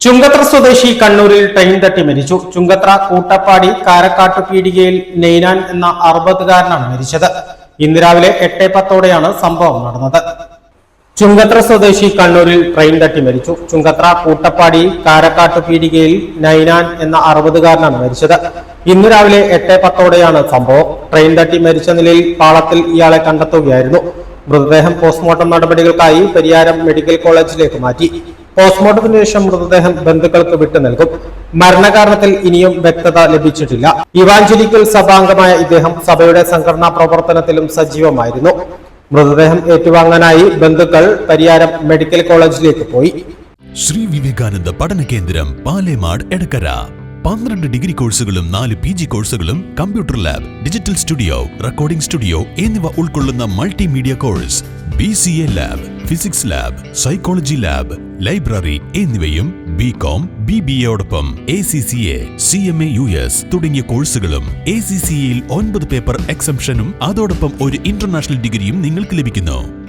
ചുങ്കത്ര സ്വദേശി കണ്ണൂരിൽ ട്രെയിൻ തട്ടി മരിച്ചു. ചുങ്കത്ര കൂട്ടപ്പാടി കാരക്കാട്ട് പീടികയിൽ നെയ്നാൻ എന്ന അറുപതുകാരനാണ് മരിച്ചത്. ഇന്ന് രാവിലെ എട്ട് പത്തോടെയാണ് സംഭവം നടന്നത്. ചുങ്കത്ര സ്വദേശി കണ്ണൂരിൽ ട്രെയിൻ തട്ടി മരിച്ചു. ചുങ്കത്ര കൂട്ടപ്പാടി കാരക്കാട്ട് പീടികയിൽ നൈനാൻ എന്ന അറുപതുകാരനാണ് മരിച്ചത്. ഇന്ന് രാവിലെ എട്ട് പത്തോടെയാണ് സംഭവം. ട്രെയിൻ തട്ടി മരിച്ച നിലയിൽ പാളത്തിൽ ഇയാളെ കണ്ടെത്തുകയായിരുന്നു. മൃതദേഹം പോസ്റ്റ്മോർട്ടം നടപടികൾക്കായി പരിയാരം മെഡിക്കൽ കോളേജിലേക്ക് മാറ്റി. പോസ്റ്റ്മോർട്ടത്തിന് ശേഷം മൃതദേഹം ബന്ധുക്കൾക്ക് വിട്ടു നൽകും. മരണകാരണത്തിൽ ഇനിയും വ്യക്തത ലഭിച്ചിട്ടില്ല. ഇവാഞ്ചലിക്കൽ സഭാംഗമായ ഇദ്ദേഹം സഭയുടെ സംഘടനാ പ്രവർത്തനത്തിലും സജീവമായിരുന്നു. മൃതദേഹം ഏറ്റുവാങ്ങാനായി ബന്ധുക്കൾ പരിയാരം മെഡിക്കൽ കോളേജിലേക്ക് പോയി. ശ്രീ വിവേകാനന്ദ പഠന കേന്ദ്രം പാലേമാട് എടക്കര. പന്ത്രണ്ട് ഡിഗ്രി കോഴ്സുകളും നാല് പി ജി കോഴ്സുകളും computer lab digital studio recording studio എന്നിവ ഉൾക്കൊള്ളുന്ന multimedia course B C A lab physics lab psychology lab library എന്നിവയും B com B B എയോടൊപ്പം A C C A C M A U S തുടങ്ങിയ കോഴ്സുകളും A C C എയിൽ ഒൻപത് paper എക്സംഷനും അതോടൊപ്പം ഒരു international ഡിഗ്രിയും നിങ്ങൾക്ക് ലഭിക്കുന്നു.